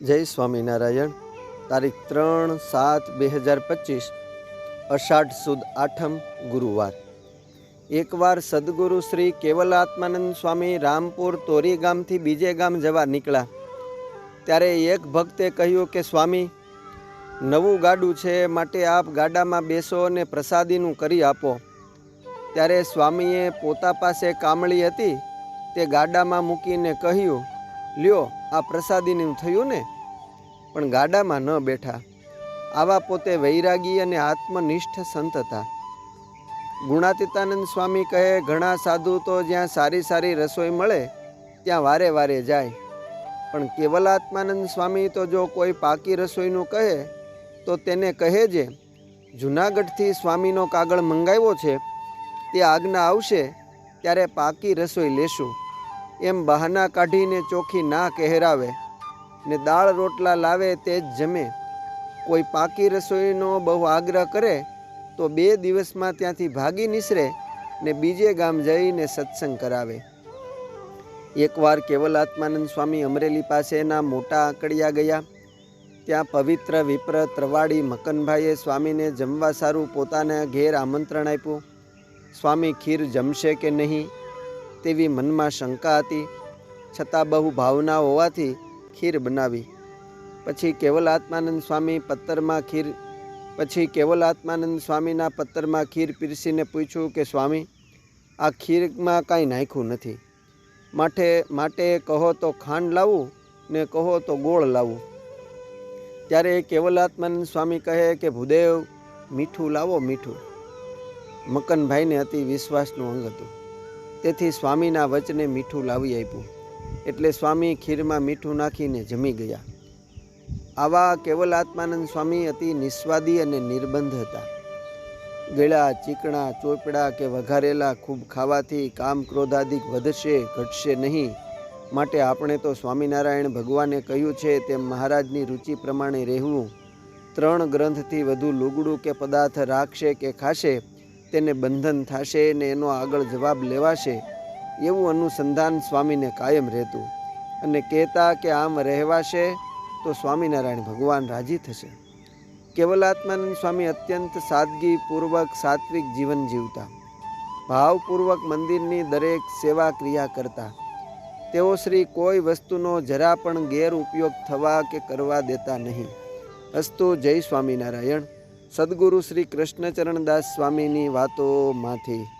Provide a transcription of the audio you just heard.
જય સ્વામિનારાયણ. તારીખ ત્રણ સાત બે હજાર પચીસ, અષાઢ સુદ આઠમ ગુરુવાર. એકવાર સદગુરુ શ્રી કેવલ આત્માનંદ સ્વામી રામપુર તોરી ગામથી બીજે ગામ જવા નીકળ્યા. ત્યારે એક ભક્તે કહ્યું કે, સ્વામી, નવું ગાડું છે, માટે આપ ગાડામાં બેસો અને પ્રસાદીનું કરી આપો. ત્યારે સ્વામીએ પોતા પાસે કામળી હતી, તે ગાડામાં મૂકીને કહ્યું લ્યો, આ પ્રસાદીનું થયું ને? પણ ગાડામાં ન બેઠા. આવા પોતે વૈરાગી અને આત્મનિષ્ઠ સંત હતા. ગુણાતીતાનંદ સ્વામી કહે, ઘણા સાધુ તો જ્યાં સારી સારી રસોઈ મળે, ત્યાં વારે વારે જાય. પણ કેવલાત્માનંદ સ્વામી તો જો કોઈ પાકી રસોઈનું કહે, તો તેને કહે જે, જૂનાગઢથી સ્વામીનો કાગળ મંગાવ્યો છે, તે આજ્ઞા આવશે, ત્યારે પાકી રસોઈ લેશું. એમ બહાના કાઢીને ચોખી ના કહેરાવે ને દાળ રોટલા લાવે તે જ જમે. કોઈ પાકી રસોઈનો બહુ આગ્રહ કરે તો બે દિવસમાં ત્યાંથી ભાગી નીસરે ને બીજે ગામ જઈને સત્સંગ કરાવે. એકવાર કેવલ આત્માનંદ સ્વામી અમરેલી પાસેના મોટા આંકડિયા ગયા. ત્યાં પવિત્ર વિપ્ર ત્રવાડી મકનભાઈએ સ્વામીને જમવા સારું પોતાના ઘેર આમંત્રણ આપ્યું. સ્વામી ખીર જમશે કે નહીં તેવી મનમાં શંકા હતી. છતાં બહુ ભાવના હોવાથી ખીર બનાવી. પછી કેવલ આત્માનંદ સ્વામી પત્તરમાં ખીર, પછી કેવલ આત્માનંદ સ્વામીના પત્તરમાં ખીર પીરસીને પૂછ્યું કે, સ્વામી, આ ખીરમાં કાંઈ નાખ્યું નથી. માટે માટે કહો તો ખાંડ લાવું ને કહો તો ગોળ લાવું. ત્યારે કેવલાત્માનંદ સ્વામી કહે કે, ભૂદેવ, મીઠું લાવો મીઠું. મકનભાઈને અતિ વિશ્વાસનું અંગ હતું. તેથી સ્વામીના વચને મીઠું લાવી આપ્યું. એટલે સ્વામી ખીરમાં મીઠું નાખીને જમી ગયા. આવા કેવલ આત્માનંદ સ્વામી અતિ નિસ્વાદી અને નિર્બંધ હતા. ગળા, ચીકણા, ચોપડા કે વઘારેલા ખૂબ ખાવાથી કામ ક્રોધાદિક વધશે, ઘટશે નહીં. માટે આપણે તો સ્વામિનારાયણ ભગવાને કહ્યું છે તેમ મહારાજની રુચિ પ્રમાણે રહેવું. ત્રણ ગ્રંથથી વધુ લુગડું કે પદાર્થ રાખશે કે ખાશે તેને બંધન થશે ને એનો આગળ જવાબ લેવાશે એવું અનુસંધાન સ્વામીને કાયમ રહેતું. અને કહેતા કે આમ રહેવાશે તો સ્વામિનારાયણ ભગવાન રાજી થશે. કેવલાત્માનંદ સ્વામી અત્યંત સાદગીપૂર્વક સાત્વિક જીવન જીવતા. ભાવપૂર્વક મંદિરની દરેક સેવા ક્રિયા કરતા. તેઓ શ્રી કોઈ વસ્તુનો જરા પણ ગેરઉપયોગ થવા કે કરવા દેતા નહીં. અસ્તુ જય સ્વામિનારાયણ. સદગુરુ શ્રી કૃષ્ણચરણદાસ સ્વામીની વાતોમાંથી.